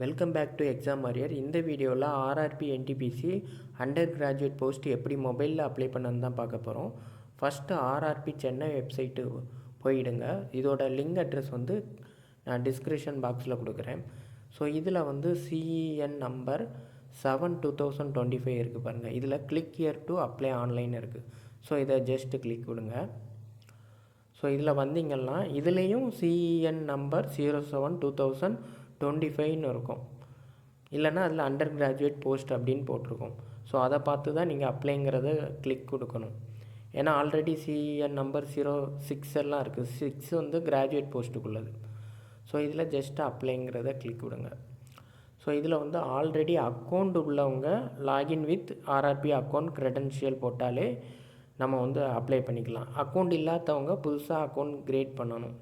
Welcome back to exam warrior இந்த வீடியோவில் RRB NTPC under graduate post எப்படி மொபைலில் அப்ளை பண்ணணுன்னு தான் பார்க்க போகிறோம் ஃபஸ்ட்டு ஆர்ஆர்பி சென்னை வெப்சைட்டு போயிடுங்க. இதோட லிங்க் அட்ரஸ் வந்து நான் டிஸ்கிரிப்ஷன் பாக்ஸில் கொடுக்குறேன். ஸோ இதில் வந்து CEN number seven two thousand twenty five இருக்குது பாருங்கள் இதில் click here to apply online இருக்குது ஸோ இதை ஜஸ்ட் கிளிக் கொடுங்க ஸோ இதில் வந்தீங்கன்னா இதுலேயும் CEN number zero seven two thousand twenty ஃபைவ்னு இருக்கும். இல்லைன்னா அதில் அண்டர் கிராஜுவேட் போஸ்ட் அப்படின்னு போட்டிருக்கும். ஸோ அதை பார்த்து தான் நீங்கள் அப்ளைங்கிறத கிளிக் கொடுக்கணும். ஏன்னா already CEN number zero six எல்லாம் இருக்குது சிக்ஸ் வந்து கிராஜுவேட் போஸ்ட்டுக்குள்ளது ஸோ இதில் ஜஸ்ட் அப்ளைங்கிறத கிளிக் கொடுங்க. ஸோ இதில் வந்து ஆல்ரெடி அக்கௌண்ட் உள்ளவங்க login with RRB account credential போட்டாலே நம்ம வந்து அப்ளை பண்ணிக்கலாம். அக்கௌண்ட் இல்லாதவங்க புதுசாக அக்கௌண்ட் க்ரியேட் பண்ணணும்.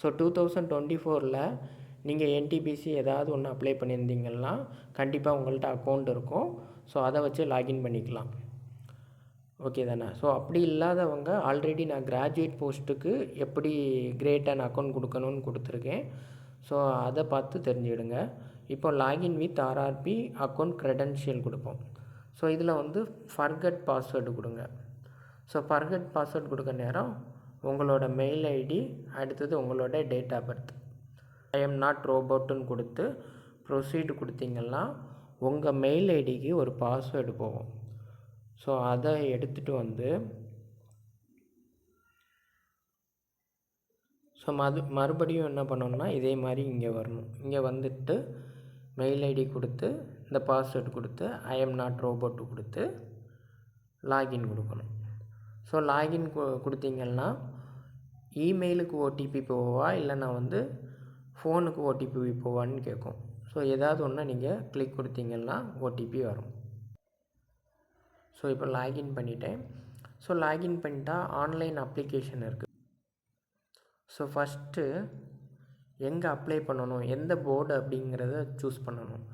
ஸோ டூ தௌசண்ட் டுவெண்ட்டி ஃபோரில் நீங்கள் என்டிபிசி ஏதாவது ஒன்று அப்ளை பண்ணியிருந்தீங்கன்னா கண்டிப்பாக உங்கள்கிட்ட அக்கௌண்ட் இருக்கும். ஸோ அதை வச்சு லாகின் பண்ணிக்கலாம். ஓகே தானே? ஸோ அப்படி இல்லாதவங்க ஆல்ரெடி நான் கிராஜுவேட் போஸ்ட்டுக்கு எப்படி கிரேட் அண்ட் அக்கௌண்ட் கொடுக்கணும்னு கொடுத்துருக்கேன். ஸோ அதை பார்த்து தெரிஞ்சுடுங்க இப்போ login with RRB account credential கொடுப்போம். ஸோ இதில் வந்து ஃபர்கட் பாஸ்வேர்டு கொடுங்க. ஸோ ஃபர்கட் பாஸ்வேர்டு கொடுக்க நேரம் உங்களோட மெயில் ஐடி அடுத்தது உங்களோட date of birth I am not ரோபோட்டுன்னு கொடுத்து ப்ரொசீடு கொடுத்தீங்கன்னா உங்கள் மெயில் ஐடிக்கு ஒரு பாஸ்வேர்டு போகும். ஸோ அதை எடுத்துகிட்டு வந்து ஸோ மது மறுபடியும் என்ன பண்ணணும்னா இதே மாதிரி இங்கே வரணும். இங்கே வந்துட்டு மெயில் ஐடி கொடுத்து இந்த பாஸ்வேர்டு கொடுத்து ஐ எம் நாட் ரோபோட்டு கொடுத்து லாகின் கொடுக்கணும். ஸோ லாகின் கொடுத்தீங்கன்னா இமெயிலுக்கு ஓடிபி போவா இல்லை நான் வந்து ஃபோனுக்கு ஓடிபி போவான்னு கேட்கும் ஸோ ஏதாவது ஒன்று நீங்கள் கிளிக் கொடுத்தீங்கன்னா ஓடிபி வரும். ஸோ இப்போ லாகின் பண்ணிட்டேன். ஸோ லாகின் பண்ணிட்டா ஆன்லைன் அப்ளிகேஷன் இருக்குது ஸோ ஃபஸ்ட்டு எங்கே அப்ளை பண்ணணும்? எந்த போர்டு அப்படிங்கிறத சூஸ் பண்ணணும்.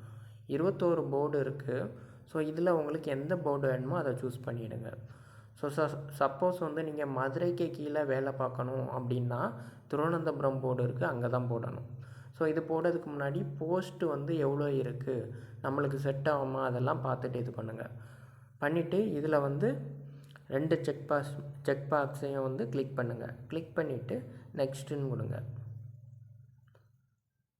இருபத்தோரு போர்டு இருக்குது ஸோ இதில் உங்களுக்கு எந்த போர்டு வேணுமோ அதை சூஸ் பண்ணிவிடுங்க ஸோ ச சப்போஸ் வந்து நீங்கள் மதுரைக்கு கீழே வேலை பார்க்கணும் அப்படின்னா திருவனந்தபுரம் போர்டு இருக்குது அங்கே தான் போடணும். ஸோ இது போடுறதுக்கு முன்னாடி போஸ்ட்டு வந்து எவ்வளோ இருக்குது நம்மளுக்கு செட் ஆகுமா? அதெல்லாம் பார்த்துட்டு இது பண்ணுங்கள் பண்ணிவிட்டு இதில் வந்து ரெண்டு செக் பாஸ் செக் பாக்ஸையும் வந்து கிளிக் பண்ணுங்கள் கிளிக் பண்ணிவிட்டு நெக்ஸ்ட்டுன்னு கொடுங்க.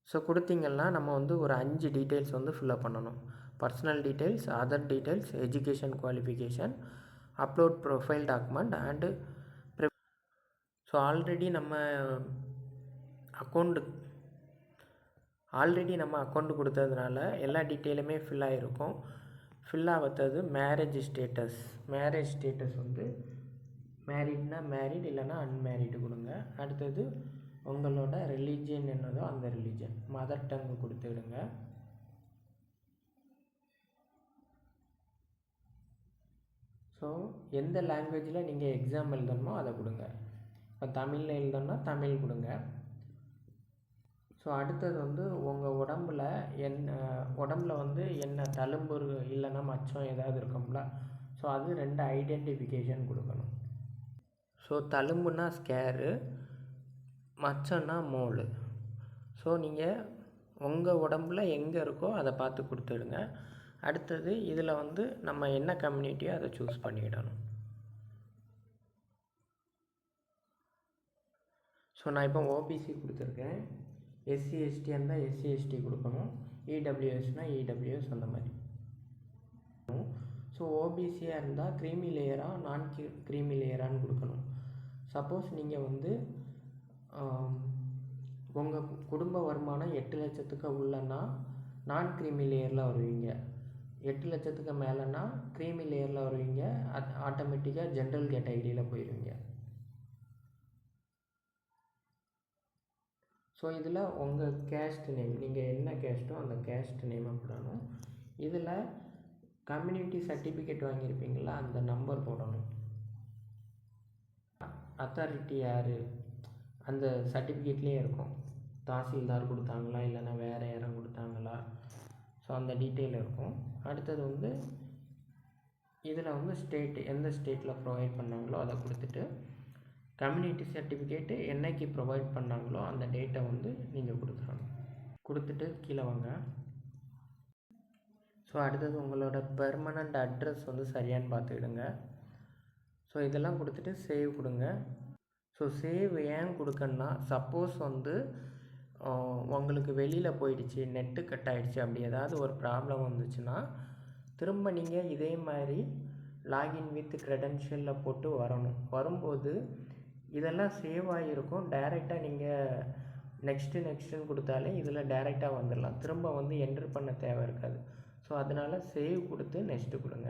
ஸோ கொடுத்தீங்கன்னா நம்ம வந்து ஒரு அஞ்சு டீட்டெயில்ஸ் வந்து ஃபில்அப் பண்ணணும். Personal details other details education qualification upload profile document and so already நம்ம அக்கௌண்ட்டு ஆல்ரெடி நம்ம அக்கௌண்ட் கொடுத்ததுனால எல்லா டீட்டெயிலுமே ஃபில் ஆகிருக்கும் ஃபில் ஆகாதது மேரேஜ் ஸ்டேட்டஸ் மேரேஜ் ஸ்டேட்டஸ் வந்து மேரிட்னா மேரிட் இல்லைனா அன்மேரிடு கொடுங்க. அடுத்தது உங்களோட ரிலீஜியன் என்னதோ அந்த ரிலீஜன் மதர் டங்கு கொடுத்துடுங்க ஸோ எந்த லாங்குவேஜில் நீங்கள் எக்ஸாம் எழுதணுமோ அதை கொடுங்க. இப்போ தமிழில் எழுதணும்னா தமிழ் கொடுங்க. ஸோ அடுத்தது வந்து உங்கள் உடம்புல என்ன உடம்புல வந்து என்ன தழும்பு இல்லைன்னா மச்சம் ஏதாவது இருக்கும்ல? ஸோ அது ரெண்டு ஐடென்டிஃபிகேஷன் கொடுக்கணும். ஸோ தழும்புனா ஸ்கேரு மச்சம்னா மோல். ஸோ நீங்கள் உங்கள் உடம்புல எங்கே இருக்கோ அதை பார்த்து கொடுத்துடுங்க. அடுத்தது இதில் வந்து நம்ம என்ன கம்யூனிட்டியோ அதை சூஸ் பண்ணிடணும். ஸோ நான் இப்போ ஓபிசி கொடுத்துருக்கேன். எஸ்சி எஸ்டி இருந்தால் எஸ்சி எஸ்டி கொடுக்கணும். இடபிள்யூஎஸ்னால் இடபிள்யூஎஸ் அந்த மாதிரி. ஸோ ஓபிசியாக இருந்தால் க்ரீமி லேயராக நான் க்ரீமி லேயரான்னு கொடுக்கணும். சப்போஸ் நீங்கள் வந்து உங்கள் குடும்ப வருமானம் எட்டு லட்சத்துக்கு உள்ளனா நான் க்ரீமி லேயரில் வருவீங்க. எட்டு லட்சத்துக்கு மேலேனா க்ரீமி லேயரில் வருவீங்க. ஆட்டோமேட்டிக்காக ஜென்ரல் கேட்டகரியில் போயிடுவீங்க ஸோ இதில் உங்கள் கேஸ்ட் நேம் நீங்கள் என்ன கேஸ்ட்டோ அந்த கேஸ்ட் நேமை போடணும். இதில் கம்யூனிட்டி சர்டிஃபிகேட் வாங்கியிருப்பீங்களா அந்த நம்பர் போடணும். அத்தாரிட்டி யார்? அந்த சர்டிஃபிகேட்லேயே இருக்கும். தாசில்தார் கொடுத்தாங்களா இல்லைன்னா வேறு யாரும் கொடுத்தாங்களா? ஸோ அந்த டீட்டெயில் இருக்கும். அடுத்தது வந்து இதில் வந்து ஸ்டேட் எந்த ஸ்டேட்டில் ப்ரொவைட் பண்ணாங்களோ அதை கொடுத்துட்டு கம்யூனிட்டி சர்டிஃபிகேட்டு என்னைக்கு ப்ரொவைட் பண்ணாங்களோ அந்த டேட்டை வந்து நீங்கள் கொடுக்கணும். கொடுத்துட்டு கீழே வாங்க. ஸோ அடுத்தது உங்களோட பெர்மனண்ட் அட்ரஸ் வந்து சரியான்னு பார்த்துக்கிடுங்க. ஸோ இதெல்லாம் கொடுத்துட்டு சேவ் கொடுங்க. ஸோ சேவ் ஏன் கொடுக்கணுன்னா சப்போஸ் வந்து உங்களுக்கு வெளியில் போயிடுச்சு நெட்டு கட் ஆகிடுச்சு அப்படி ஏதாவது ஒரு ப்ராப்ளம் வந்துச்சுன்னா திரும்ப நீங்கள் இதே மாதிரி லாகின் வித் க்ரெடென்ஷியலில் போட்டு வரணும். வரும்போது இதெல்லாம் சேவ் ஆகிருக்கும் டைரெக்டாக நீங்கள் நெக்ஸ்ட்டு நெக்ஸ்ட்டுன்னு கொடுத்தாலே இதில் டைரெக்டாக வந்துடலாம். திரும்ப வந்து என்ட்ரு பண்ண தேவை இருக்காது. ஸோ அதனால் சேவ் கொடுத்து நெக்ஸ்ட்டு கொடுங்க.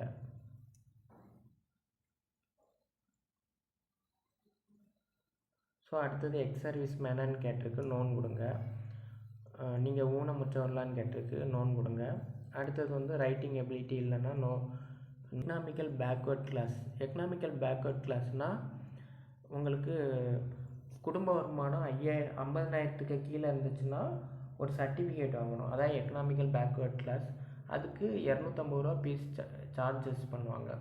ஸோ அடுத்தது எக்ஸ் சர்வீஸ் மேனான்னு கேட்டிருக்கு. நோன் கொடுங்க. நீங்கள் ஊனமுற்றவர்களான்னு கேட்டிருக்கு. நோன் கொடுங்க. அடுத்தது வந்து ரைட்டிங் எபிலிட்டி இல்லைன்னா no economical backward class economical backward கிளாஸ்னால் உங்களுக்கு குடும்ப வருமானம் ஐயாயிரம் ஐம்பதனாயிரத்துக்கு கீழே இருந்துச்சுன்னா ஒரு சர்டிஃபிகேட் வாங்கணும். அதான் எக்கனாமிக்கல் பேக்வேர்ட் கிளாஸ் அதுக்கு இரநூத்தம்பது ரூபா ஃபீஸ் சார்ஜஸ் பண்ணுவாங்க.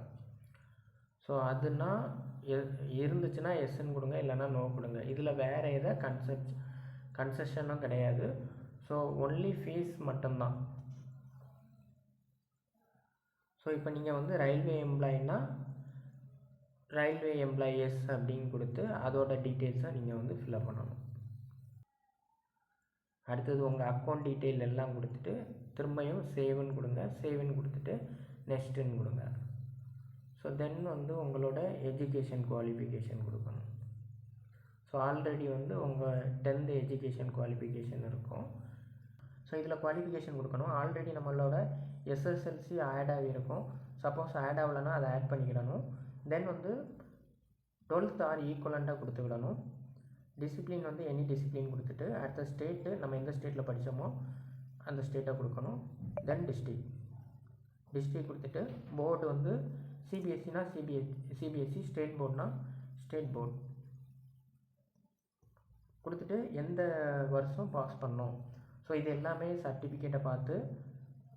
ஸோ அதுனா எ- இருந்துச்சுன்னா எஸ்என் கொடுங்க இல்லைன்னா நோ கொடுங்க. இதில் வேறு எதை கன்செப்ட் கன்செஷனும் கிடையாது. ஸோ ஒன்லி ஃபீஸ் மட்டும்தான். ஸோ இப்போ நீங்கள் வந்து ரயில்வே எம்ப்ளாயின்னா ரயில்வே எம்ப்ளாயீஸ் அப்படின்னு கொடுத்து அதோட டீட்டெயில்ஸாக நீங்கள் வந்து ஃபில்அப் பண்ணணும். அடுத்தது உங்கள் அக்கௌண்ட் டீட்டெயில் எல்லாம் கொடுத்துட்டு திரும்பியும் சேவ்னு கொடுங்க. சேவ்னு கொடுத்துட்டு நெக்ஸ்ட்டுன்னு கொடுங்க. ஸோ தென் வந்து உங்களோட எஜுகேஷன் குவாலிஃபிகேஷன் கொடுக்கணும். ஸோ ஆல்ரெடி வந்து உங்கள் டென்த்து எஜுகேஷன் குவாலிஃபிகேஷன் இருக்கும். ஸோ இதில் குவாலிஃபிகேஷன் கொடுக்கணும். ஆல்ரெடி நம்மளோட எஸ்எஸ்எல்சி ஆட் ஆகிருக்கும் சப்போஸ் ஆட் ஆகலைன்னா அதை ஆட் பண்ணிக்கிடணும். தென் வந்து டுவெல்த் ஆர் ஈக்குவலண்ட்டாக கொடுத்துக்கிடணும் டிசிப்ளின் வந்து எனி டிசிப்ளின் கொடுத்துட்டு அடுத்த ஸ்டேட்டு நம்ம எந்த ஸ்டேட்டில் படித்தோமோ அந்த ஸ்டேட்டை கொடுக்கணும். தென் டிஸ்ட்ரிக் டிஸ்ட்ரிக் கொடுத்துட்டு போர்டு வந்து சிபிஎஸ்சினா சிபிஎஸ் சிபிஎஸ்சி ஸ்டேட் போர்டுனா ஸ்டேட் போர்டு கொடுத்துட்டு எந்த வருஷம் பாஸ் பண்ணோம் ஸோ இது எல்லாமே சர்டிஃபிகேட்டை பார்த்து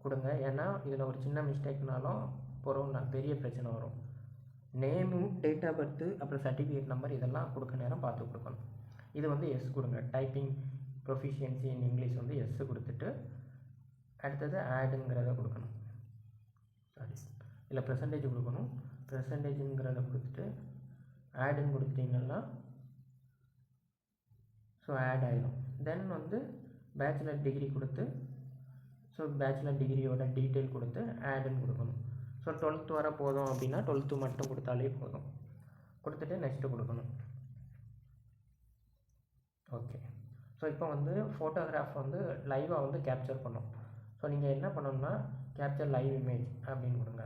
கொடுங்க. ஏன்னா இதில் ஒரு சின்ன மிஸ்டேக்னாலும் போகிறோம் பெரிய பிரச்சனை வரும். நேமு டேட் ஆஃப் பர்த்து அப்புறம் சர்டிஃபிகேட் நம்பர் இதெல்லாம் கொடுக்க நேரம் பார்த்து கொடுக்கணும். இது வந்து எஸ் கொடுங்க. டைப்பிங் ப்ரொஃபிஷியன்சி இன் இங்கிலீஷ் வந்து எஸ் கொடுத்துட்டு அடுத்தது ஆடுங்கிறத கொடுக்கணும். சாரி இல்லை பெர்சன்டேஜ் கொடுக்கணும். பெர்சன்டேஜுங்கிறத கொடுத்துட்டு ஆடுன்னு கொடுத்துட்டிங்கன்னா ஸோ ஆட் ஆயிடும் தென் வந்து பேச்சுலர் டிகிரி கொடுத்து ஸோ பேச்சுலர் டிகிரியோட டீட்டெயில் கொடுத்து ஆடுன்னு கொடுக்கணும். ஸோ டுவெல்த்து வர போதும் அப்படின்னா டுவெல்த்து மட்டும் கொடுத்தாலே போதும். கொடுத்துட்டு நெக்ஸ்ட்டு கொடுக்கணும். ஓகே ஸோ இப்போ வந்து ஃபோட்டோகிராஃப் வந்து லைவாக வந்து கேப்சர் பண்ணும். ஸோ நீங்கள் என்ன பண்ணணும்னா கேப்சர் லைவ் இமேஜ் அப்படின்னு கொடுங்க.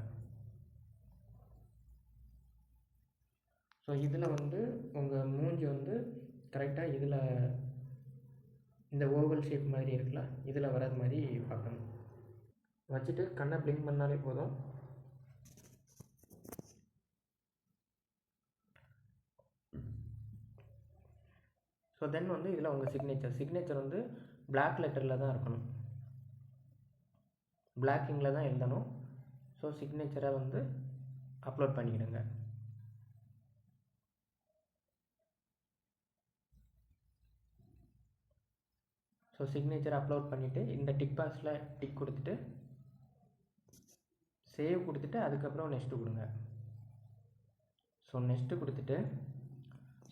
ஸோ இதில் வந்து உங்கள் மூஞ்சி வந்து கரெக்டாக இதில் இந்த ஓவல் ஷேப் மாதிரி இருக்குல்ல இதில் வராது மாதிரி பார்க்கணும். வச்சுட்டு கண்ணை ப்ளிங்க் பண்ணாலே போதும். ஸோ தென் வந்து இதில் உங்கள் சிக்னேச்சர் சிக்னேச்சர் வந்து பிளாக் லெட்டரில் தான் இருக்கணும். பிளாக்கிங்கில் தான் எழுதணும். ஸோ சிக்னேச்சரை வந்து அப்லோட் பண்ணிக்கிடுங்க ஸோ சிக்னேச்சர் அப்லோட் பண்ணிவிட்டு இந்த டிக் பாக்ஸில் டிக் கொடுத்துட்டு சேவ் கொடுத்துட்டு அதுக்கப்புறம் நெக்ஸ்ட்டு கொடுங்க. ஸோ நெக்ஸ்ட்டு கொடுத்துட்டு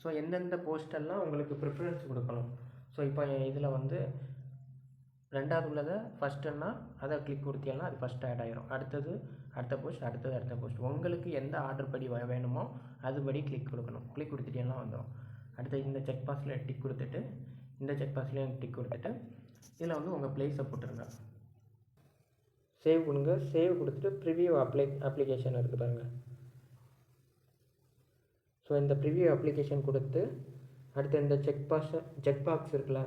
ஸோ எந்தெந்த போஸ்டெல்லாம் உங்களுக்கு ப்ரிஃபரன்ஸ் கொடுக்கணும்? ஸோ இப்போ இதில் வந்து ரெண்டாவது உள்ளதை ஃபஸ்ட்டுன்னா அதை கிளிக் கொடுத்தீங்கன்னா அது ஃபஸ்ட் ஆட் ஆகிரும் அடுத்தது அடுத்த போஸ்ட் அடுத்தது அடுத்த போஸ்ட் உங்களுக்கு எந்த ஆர்டர் படி வேணுமோ அதுபடி கிளிக் கொடுக்கணும். கிளிக் கொடுத்துட்டீங்கன்னா வந்துடும் அடுத்து இந்த செக் பாக்ஸில் டிக் கொடுத்துட்டு இந்த செக் பாக்ஸ்லேயும் டிக் கொடுத்துட்டு இதில் வந்து உங்கள் ப்ளேஸை போட்டுருங்க. சேவ் கொடுங்க சேவ் கொடுத்துட்டு ப்ரிவியூ அப்ளை அப்ளிகேஷன் இருக்குது பாருங்கள் ஸோ இந்த ப்ரிவியூ அப்ளிகேஷன் கொடுத்து அடுத்து இந்த செக் பாக்ஸ் செக் பாக்ஸ் இருக்குல்ல?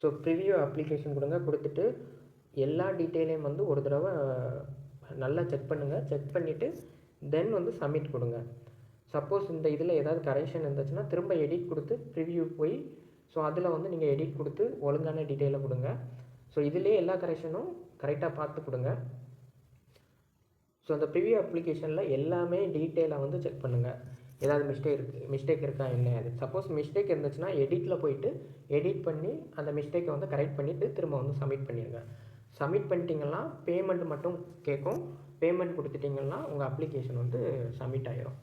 ஸோ ப்ரிவியூ அப்ளிகேஷன் கொடுங்க. கொடுத்துட்டு எல்லா டீட்டெயிலையும் வந்து ஒரு தடவை நல்லா செக் பண்ணுங்கள் செக் பண்ணிவிட்டு தென் வந்து சப்மிட் கொடுங்க. சப்போஸ் இந்த இதில் ஏதாவது கரெக்ஷன் இருந்துச்சுன்னா திரும்ப எடிட் கொடுத்து ப்ரிவியூ போய் ஸோ அதில் வந்து நீங்கள் எடிட் கொடுத்து ஒழுங்கான டீட்டெயிலை கொடுங்க. ஸோ இதிலே எல்லா கரெக்ஷனும் கரெக்டாக பார்த்து கொடுங்க. ஸோ அந்த ப்ரிவியூ அப்ளிகேஷனில் எல்லாமே டீட்டெயிலாக வந்து செக் பண்ணுங்கள் ஏதாவது மிஸ்டேக் இருக்குது மிஸ்டேக் இருக்கா என்ன? அது சப்போஸ் மிஸ்டேக் இருந்துச்சுன்னா எடிட்டில் போயிட்டு எடிட் பண்ணி அந்த மிஸ்டேக்கை வந்து கரெக்ட் பண்ணிவிட்டு திரும்ப வந்து சப்மிட் பண்ணிடுங்க சப்மிட் பண்ணிட்டீங்கன்னா பேமெண்ட் மட்டும் கேட்கும். பேமெண்ட் கொடுத்துட்டிங்கன்னா உங்கள் அப்ளிகேஷன் வந்து சப்மிட் ஆகிரும்